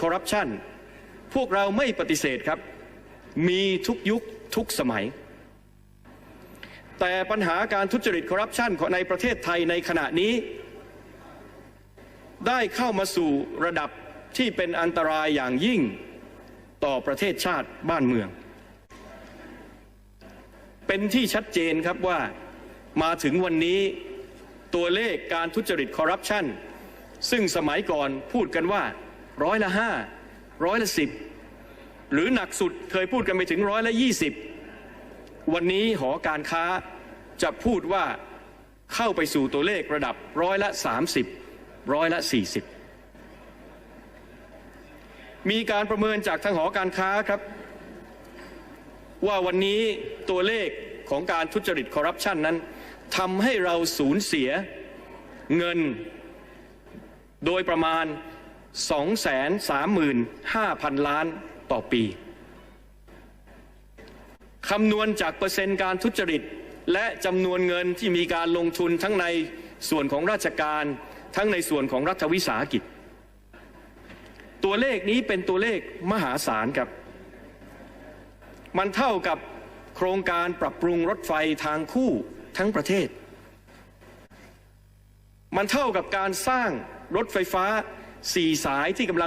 คอร์รัปชันพวกเราไม่ปฏิเสธครับ มีทุกยุคทุกสมัย แต่ปัญหาการทุจริตคอร์รัปชันในประเทศไทยในขณะนี้ ได้เข้ามาสู่ระดับที่เป็นอันตรายอย่างยิ่งต่อประเทศชาติบ้านเมือง เป็นที่ชัดเจนครับว่ามาถึงวันนี้ตัวเลขการทุจริตคอร์รัปชันซึ่งสมัยก่อนพูดกันว่า ร้อยละห้าร้อยละสิบหรือหนักสุดเคยพูดกันไปถึงร้อยละยี่สิบวันนี้หอการค้าจะพูดว่าเข้าไปสู่ตัวเลขระดับร้อยละสามสิบร้อยละสี่สิบมีการประเมินจากทางหอการค้าครับ ว่าวันนี้ตัวเลขของการทุจริตคอร์รัปชันนั้นทำให้เราสูญเสียเงินโดยประมาณ 235,000 ล้านต่อปีคำนวณจากเปอร์เซ็นต์การทุจริต และจำนวนเงินที่มีการลงทุนทั้งในส่วนของราชการ ทั้งในส่วนของรัฐวิสาหกิจ ตัวเลขนี้เป็นตัวเลขมหาศาลครับ มันเท่ากับโครงการปรับปรุงรถไฟทางคู่ทั้งประเทศ มันเท่ากับการสร้างรถไฟฟ้า สี่สายที่กำลัง